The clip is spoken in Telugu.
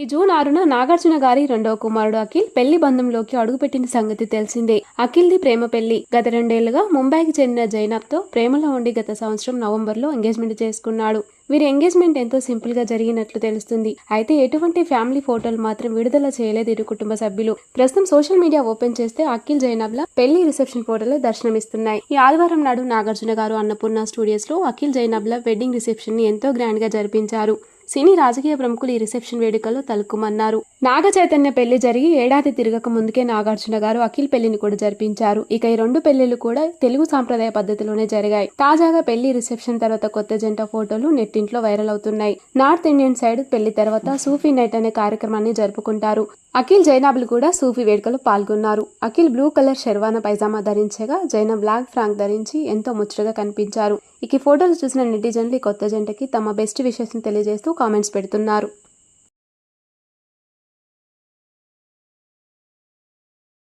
ఈ జూన్ ఆరున నాగార్జున గారి రెండవ కుమారుడు అఖిల్ పెళ్ళి బంధంలోకి అడుగుపెట్టిన సంగతి తెలిసిందే. అఖిల్ది ప్రేమ పెళ్ళి. గత రెండేళ్ళుగా ముంబైకి చెందిన జైనబ్తో ప్రేమలో ఉండి గత సంవత్సరం నవంబర్లో ఎంగేజ్మెంట్ చేసుకున్నాడు. వీరి ఎంగేజ్మెంట్ ఎంతో సింపుల్గా జరిగినట్లు తెలుస్తుంది. అయితే ఎటువంటి ఫ్యామిలీ ఫోటోలు మాత్రం విడుదల చేయలేదు ఇరు కుటుంబ సభ్యులు. ప్రస్తుతం సోషల్ మీడియా ఓపెన్ చేస్తే అఖిల్ జైనబ్ల పెళ్ళి రిసెప్షన్ ఫోటోలు దర్శనమిస్తున్నాయి. ఈ ఆదివారం నాడు నాగార్జున గారు అన్నపూర్ణ స్టూడియోస్లో అఖిల్ జైనబ్ల వెడ్డింగ్ రిసెప్షన్ని ఎంతో గ్రాండ్గా జరిపించారు. సినీ రాజకీయ ప్రముఖులు ఈ రిసెప్షన్ వేడుకల్లో తలుక్కుమన్నారు నాగ చైతన్య పెళ్ళి జరిగి ఏడాది తిరగక ముందుకే నాగార్జున గారు అఖిల్ పెళ్ళిని కూడా జరిపించారు. ఇక ఈ రెండు పెళ్ళిళ్ళు కూడా తెలుగు సాంప్రదాయ పద్ధతిలోనే జరిగాయి. తాజాగా పెళ్ళి రిసెప్షన్ తర్వాత కొత్త జంట ఫోటోలు నెట్టింట్లో వైరల్ అవుతున్నాయి. నార్త్ ఇండియన్ సైడ్ పెళ్ళి తర్వాత సూఫీ నైట్ అనే కార్యక్రమాన్ని జరుపుకుంటారు. అఖిల్ జైనాబులు కూడా సూఫీ వేడుకలో పాల్గొన్నారు. అఖిల్ బ్లూ కలర్ షెర్వానా పైజామా ధరించగా జైన బ్లాక్ ఫ్రాంక్ ధరించి ఎంతో ముచ్చటగా కనిపించారు. ఇక ఈ ఫోటోలు చూసిన నెటిజన్లు కొత్త జంటకి తమ బెస్ట్ విషెస్ని తెలియజేస్తూ కామెంట్స్ పెడుతున్నారు.